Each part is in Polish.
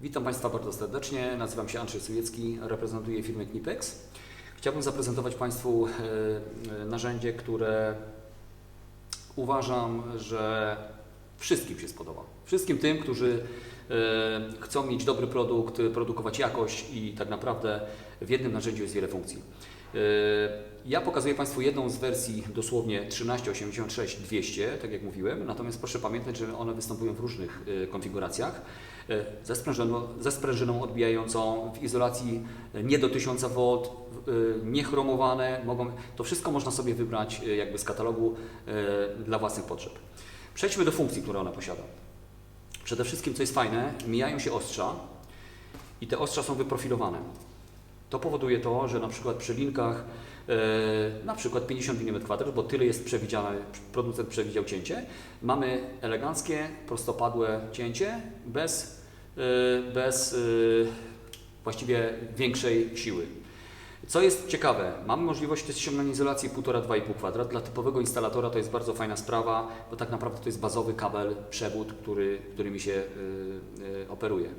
Witam Państwa bardzo serdecznie. Nazywam się Andrzej Sujecki, reprezentuję firmę Knipex. Chciałbym zaprezentować Państwu e, e, narzędzie, które uważam, że wszystkim się spodoba. Wszystkim tym, którzy e, chcą mieć dobry produkt, produkować jakość i tak naprawdę w jednym narzędziu jest wiele funkcji. E, Ja pokazuję Państwu jedną z wersji dosłownie 1386-200, tak jak mówiłem, natomiast proszę pamiętać, że one występują w różnych e, konfiguracjach. E, Ze sprężyną, ze sprężyną odbijającą, w izolacji nie do 1000 V, niechromowane, mogą, to wszystko można sobie wybrać jakby z katalogu dla własnych potrzeb. Przejdźmy do funkcji, które ona posiada. Przede wszystkim, co jest fajne, mijają się ostrza i te ostrza są wyprofilowane. To powoduje to, że na przykład przy linkach e, na przykład 50 mm kwadrat, bo tyle jest przewidziane, producent przewidział cięcie, mamy eleganckie, prostopadłe cięcie bez, e, bez e, właściwie większej siły. Co jest ciekawe, mamy możliwość ściągania izolacji 1,5-2,5 kwadrat. Dla typowego instalatora to jest bardzo fajna sprawa, bo tak naprawdę to jest bazowy kabel, przewód, który, którymi się operuje.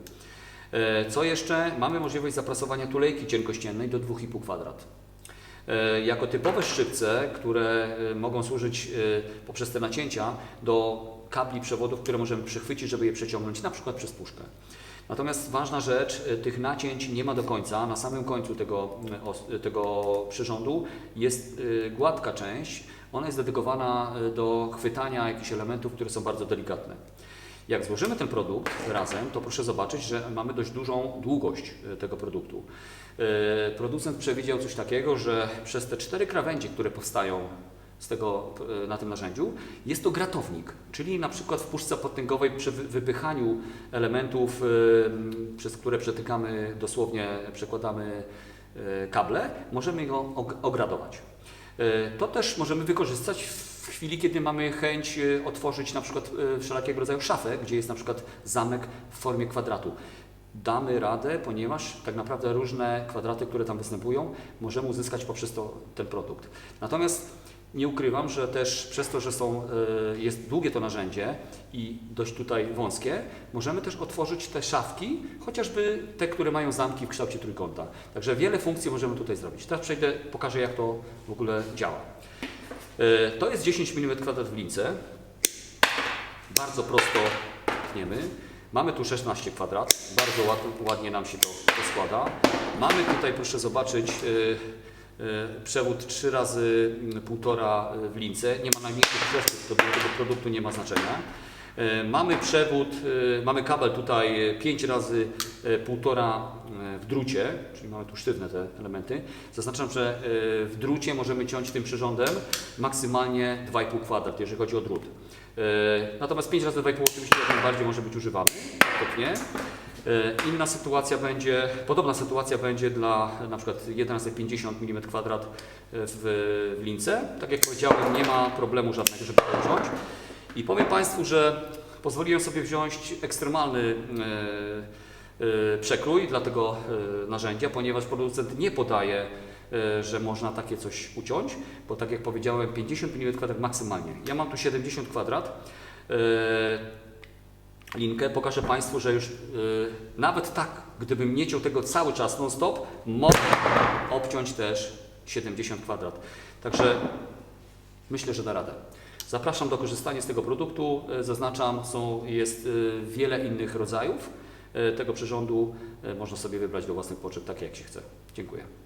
E, Co jeszcze? Mamy możliwość zaprasowania tulejki cienkościennej do 2,5 kwadrat. E, Jako typowe szczypce, które e, mogą służyć poprzez te nacięcia do kabli przewodów, które możemy przychwycić, żeby je przeciągnąć na przykład przez puszkę. Natomiast ważna rzecz, tych nacięć nie ma do końca. Na samym końcu tego, tego przyrządu jest gładka część. Ona jest dedykowana do chwytania jakichś elementów, które są bardzo delikatne. Jak złożymy ten produkt razem, to proszę zobaczyć, że mamy dość dużą długość e, tego produktu. E, Producent przewidział coś takiego, że przez te cztery krawędzie, które powstają z tego, e, na tym narzędziu, jest to gratownik, czyli na przykład w puszce potęgowej przy wy- wypychaniu elementów, przez które przetykamy, dosłownie przekładamy kable, możemy go og- ogradować. To też możemy wykorzystać w chwili, kiedy mamy chęć e, otworzyć na przykład e, wszelakiego rodzaju szafę, gdzie jest na przykład zamek w formie kwadratu. Damy radę, ponieważ tak naprawdę różne kwadraty, które tam występują, możemy uzyskać poprzez to, ten produkt. Natomiast nie ukrywam, że też przez to, że są, e, jest długie to narzędzie i dość tutaj wąskie, możemy też otworzyć te szafki, chociażby te, które mają zamki w kształcie trójkąta. Także wiele funkcji możemy tutaj zrobić. Teraz przejdę, pokażę jak to w ogóle działa. E, To jest 10 mm kwadrat w lince. Bardzo prosto tniemy. Mamy tu 16 kwadrat. Bardzo ład, ładnie nam się to, to składa. Mamy tutaj, proszę zobaczyć, e, e, przewód 3 razy 1,5 w lince. Nie ma najmniejszych przeszkód, to do tego produktu nie ma znaczenia. E, Mamy przewód, e, mamy kabel tutaj 5 razy e, 1,5 w drucie, czyli mamy tu sztywne te elementy. Zaznaczam, że w drucie możemy ciąć tym przyrządem maksymalnie 2,5 kwadrat, jeżeli chodzi o drut. Natomiast 5 razy 2,5 oczywiście jak najbardziej może być używany, stopnie. Inna sytuacja będzie, podobna sytuacja będzie dla na przykład 1 razy 50 mm kwadrat w, w lince. Tak jak powiedziałem, nie ma problemu żadnego, żeby to wziąć. I powiem Państwu, że pozwoliłem sobie wziąć ekstremalny e, e, przekrój dla tego e, narzędzia, ponieważ producent nie podaje, że można takie coś uciąć, bo tak jak powiedziałem, 50 mm maksymalnie. Ja mam tu 70 kwadrat. Linkę. Pokażę Państwu, że już nawet tak, gdybym nie ciął tego cały czas non-stop, mogę obciąć też 70 kwadrat. Także myślę, że da radę. Zapraszam do korzystania z tego produktu. Y, Zaznaczam, są, jest y, wiele innych rodzajów y, tego przyrządu. Można sobie wybrać do własnych potrzeb, tak jak się chce. Dziękuję.